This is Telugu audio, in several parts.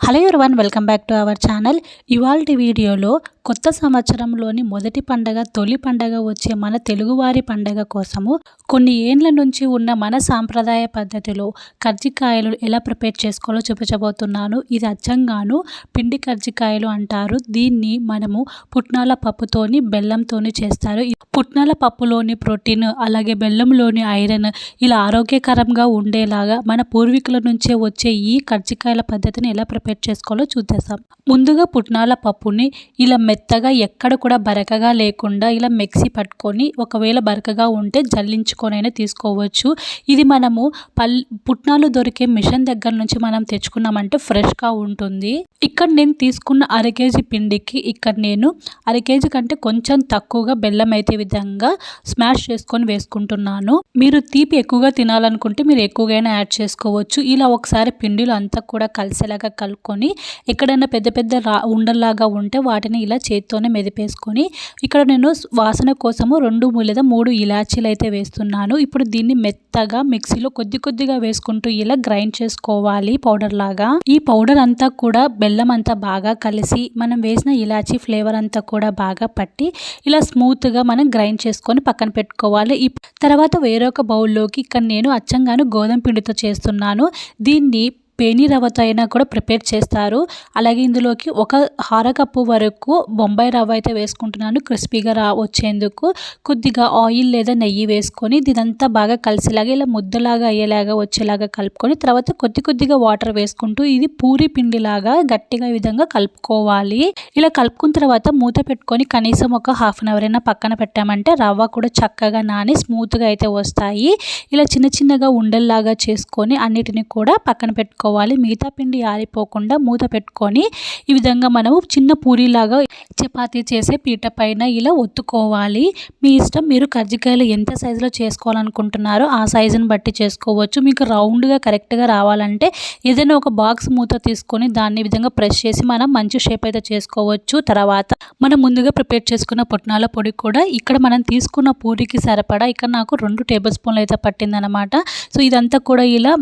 Hello one welcome back to our channel. ఇవాళ వీడియోలో కొత్త సంవత్సరంలోని మొదటి పండగ తొలి పండగ వచ్చే మన తెలుగువారి పండగ కోసము కొన్ని ఏండ్ల నుంచి ఉన్న మన సాంప్రదాయ పద్ధతిలో కర్జికాయలు ఎలా ప్రిపేర్ చేసుకోవాలో చూపించబోతున్నాను. ఇది అచ్చంగాను పిండి కర్జికాయలు అంటారు. దీన్ని మనము పుట్నాల పప్పుతోని బెల్లంతోని చేస్తారు. పుట్నాల పప్పులోని ప్రోటీన్ అలాగే బెల్లంలోని ఐరన్ ఇలా ఆరోగ్యకరంగా ఉండేలాగా మన పూర్వీకుల నుంచే వచ్చే ఈ కర్జికాయల పద్ధతిని ఎలా ప్రిపేర్ చేసుకోవాలో చూద్దాం. ముందుగా పుట్నాల పప్పుని ఇలా మెత్తగా ఎక్కడ కూడా బరకగా లేకుండా ఇలా మిక్సీ పట్టుకొని ఒకవేళ బరకగా ఉంటే జల్లించుకొనైనా తీసుకోవచ్చు. ఇది మనము పల్ పుట్నాలు దొరికే మిషన్ దగ్గర నుంచి మనం తెచ్చుకున్నామంటే ఫ్రెష్గా ఉంటుంది. ఇక్కడ నేను తీసుకున్న అర కేజీ పిండికి ఇక్కడ నేను అర కేజీ కంటే కొంచెం తక్కువగా బెల్లం అయితే విధంగా స్మాష్ చేసుకొని వేసుకుంటున్నాను. మీరు తీపి ఎక్కువగా తినాలనుకుంటే మీరు ఎక్కువగా యాడ్ చేసుకోవచ్చు. ఇలా ఒకసారి పిండిలో అంతా కూడా కలిసేలాగా కలుపుకొని ఎక్కడైనా పెద్ద పెద్ద రా ఉండల్లాగా ఉంటే వాటిని ఇలా చేత్తోనే మెదిపేసుకొని ఇక్కడ నేను వాసన కోసము రెండు లేదా మూడు ఇలాచీలు అయితే వేస్తున్నాను. ఇప్పుడు దీన్ని మెత్తగా మిక్సీలో కొద్ది కొద్దిగా వేసుకుంటూ ఇలా గ్రైండ్ చేసుకోవాలి పౌడర్ లాగా. ఈ పౌడర్ అంతా కూడా బెల్లం అంతా బాగా కలిసి మనం వేసిన ఇలాచీ ఫ్లేవర్ అంతా కూడా బాగా పట్టి ఇలా స్మూత్గా మనం గ్రైండ్ చేసుకొని పక్కన పెట్టుకోవాలి. తర్వాత వేరొక బౌల్లోకి ఇక్కడ నేను అచ్చంగాను గోధుమ పిండితో చేస్తున్నాను. దీన్ని పేని రవ్వతో అయినా కూడా ప్రిపేర్ చేస్తారు. అలాగే ఇందులోకి ఒక హార కప్పు వరకు బొంబాయి రవ్వ అయితే వేసుకుంటున్నాను క్రిస్పీగా రా వచ్చేందుకు. కొద్దిగా ఆయిల్ లేదా నెయ్యి వేసుకొని దీనంతా బాగా కలిసేలాగా ఇలా ముద్దలాగా అయ్యేలాగా వచ్చేలాగా కలుపుకొని తర్వాత కొద్ది కొద్దిగా వాటర్ వేసుకుంటూ ఇది పూరి పిండిలాగా గట్టిగా ఈ విధంగా కలుపుకోవాలి. ఇలా కలుపుకున్న తర్వాత మూత పెట్టుకొని కనీసం ఒక హాఫ్ అన్ అవర్ అయినా పక్కన పెట్టామంటే రవ్వ కూడా చక్కగా నాని స్మూత్గా అయితే వస్తాయి. ఇలా చిన్న చిన్నగా ఉండల్లాగా చేసుకొని అన్నిటిని కూడా పక్కన పెట్టుకో పెట్టుకోవాలి మిగతా పిండి ఆరిపోకుండా మూత పెట్టుకొని ఈ విధంగా మనము చిన్న పూరిలాగా చపాతీ చేసే పీట పైన ఇలా ఒత్తుకోవాలి. మీ ఇష్టం మీరు కజ్జికాయలు ఎంత సైజులో చేసుకోవాలనుకుంటున్నారో ఆ సైజుని బట్టి చేసుకోవచ్చు. మీకు రౌండ్గా కరెక్ట్గా రావాలంటే ఏదైనా ఒక బాక్స్ మూత తీసుకొని దాన్ని విధంగా ప్రెస్ చేసి మనం మంచి షేప్ అయితే చేసుకోవచ్చు. తర్వాత మనం ముందుగా ప్రిపేర్ చేసుకున్న పుట్నాల పొడి కూడా ఇక్కడ మనం తీసుకున్న పూరికి సరిపడా ఇక్కడ నాకు రెండు టేబుల్ స్పూన్లు అయితే పట్టిందనమాట సో ఇదంతా కూడా ఇలా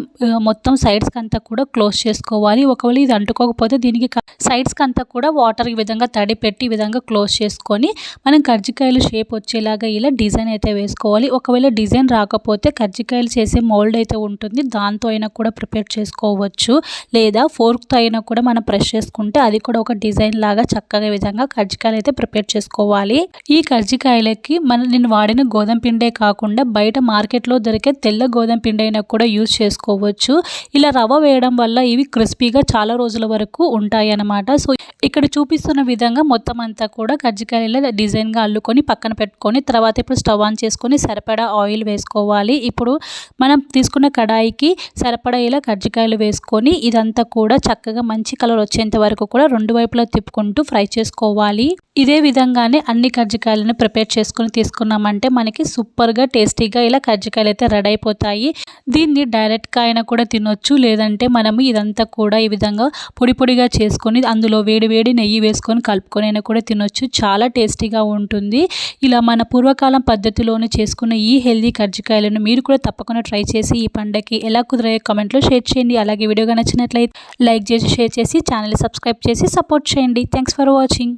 మొత్తం సైడ్స్కి అంతా కూడా కూడా క్లోజ్ చేసుకోవాలి. ఒకవేళ ఇది అంటుకోకపోతే దీనికి సైడ్స్కి అంతా కూడా వాటర్ ఈ విధంగా తడి పెట్టి ఈ విధంగా క్లోజ్ చేసుకొని మనం కర్జికాయలు షేప్ వచ్చేలాగా ఇలా డిజైన్ అయితే వేసుకోవాలి. ఒకవేళ డిజైన్ రాకపోతే కర్జికాయలు చేసే మోల్డ్ అయితే ఉంటుంది. దాంతో అయినా కూడా ప్రిపేర్ చేసుకోవచ్చు. లేదా ఫోర్క్తో అయినా కూడా మనం ప్రెస్ చేసుకుంటే అది కూడా ఒక డిజైన్ లాగా చక్కగా విధంగా కర్జికాయలు అయితే ప్రిపేర్ చేసుకోవాలి. ఈ కర్జికాయలకి మనం నేను వాడిన గోధుమ పిండే కాకుండా బయట మార్కెట్లో దొరికే తెల్ల గోధుమ పిండి అయినా కూడా యూజ్ చేసుకోవచ్చు. ఇలా రవ్వ వేయడం పెట్టడం వల్ల ఇవి క్రిస్పీగా చాలా రోజుల వరకు ఉంటాయి అన్నమాట సో ఇక్కడ చూపిస్తున్న విధంగా మొత్తం అంతా కూడా కజ్జికాయల డిజైన్గా అల్లుకొని పక్కన పెట్టుకొని తర్వాత ఇప్పుడు స్టవ్ ఆన్ చేసుకొని సరిపడా ఆయిల్ వేసుకోవాలి. ఇప్పుడు మనం తీసుకున్న కడాయికి సరిపడా ఇలా కజ్జికాయలు వేసుకొని ఇదంతా కూడా చక్కగా మంచి కలర్ వచ్చేంత వరకు కూడా రెండు వైపులా తిప్పుకుంటూ ఫ్రై చేసుకోవాలి. ఇదే విధంగానే అన్ని కజ్జికాయలను ప్రిపేర్ చేసుకుని తీసుకున్నామంటే మనకి సూపర్గా టేస్టీగా ఇలా కజ్జికాయలు అయితే రెడీ అయిపోతాయి. దీన్ని డైరెక్ట్గా అయినా కూడా తినొచ్చు లేదంటే మనము ఇదంతా కూడా ఈ విధంగా పొడి పొడిగా చేసుకొని అందులో వేడి వేడి నెయ్యి వేసుకొని కలుపుకొని అయినా కూడా తినొచ్చు. చాలా టేస్టీగా ఉంటుంది. ఇలా మన పూర్వకాలం పద్ధతిలోనే చేసుకున్న ఈ హెల్దీ కజ్జికాయలను మీరు కూడా తప్పకుండా ట్రై చేసి ఈ పండగకి ఎలా కుదిరే కామెంట్లో షేర్ చేయండి. అలాగే వీడియోగా నచ్చినట్లయితే లైక్ చేసి షేర్ చేసి ఛానల్ సబ్స్క్రైబ్ చేసి సపోర్ట్ చేయండి. Thanks for watching.